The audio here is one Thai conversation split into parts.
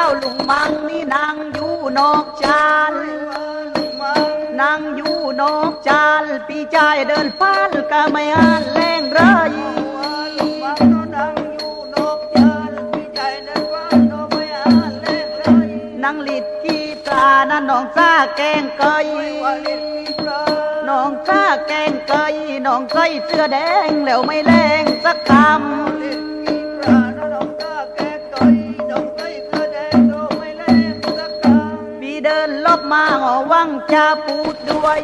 ก็โลกเจ้าลุงมังนี่นางอยู่นอกจานนางอยู่นอกจานปีใจายเดินฟ้านก็ไม่อ่านแรงไรนางลิดกีตานั่นน้องซาแกงเกยน้องซาแกงเกยน้องใส่เสื้อแดงแล้วไม่แรงสักคำ จะพูดด้วย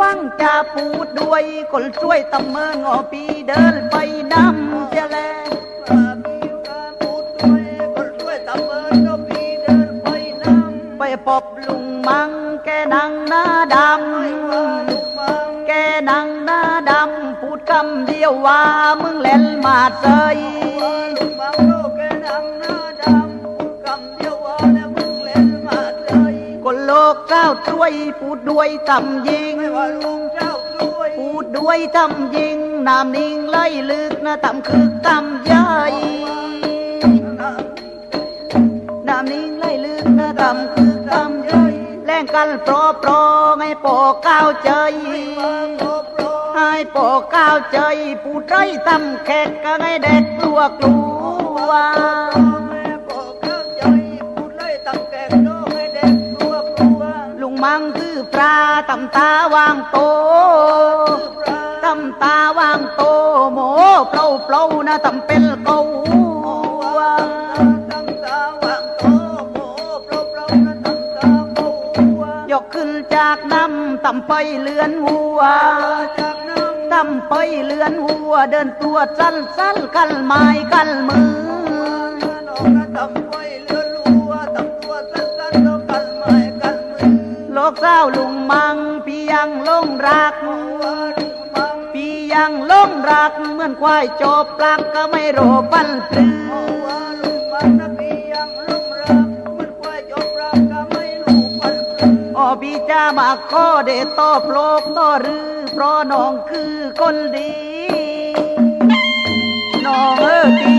วังจะพูดด้วยคนช่วยตำเมิงอปีเดินไปนำเจแลไปพบลุงมังแกนังหน้าดำแกนังหน้าดำพูดคำเดียวว่ามึงเล่นมาเซย เจ้าช่วยพูดด้วยตำยิงพูดด้วยตำยิงน้ำนิ่งไหลลึกนะตำคือตำใหญ่น้ำนิ่งไหลลึกนะตำคือตำใหญ่แรงกันโปรโปรให้โปอก้าวใจให้โปอก้าวใจพูดไรตำแขกก็ให้เด็กกลัวกลัว มังคือปลาตำตาวางโตตำตาวางโตโมเปล่าเปล่านะตำเป็นเกายกขึ้นจากน้ำตำไปเลือนหัวตำไปเลือนหัวเดินตัวสั้นสั้นกันไม้กันมือโล กเศร้าลุงมัง พี่ยังลงรัก พี่ยังลงรัก เหมือนควายจบปลักก็ไม่โรปันปลือออพี่จะมาขอเดตอบโลกต่อรือเพราะน้องคือคนดี น้องเออดี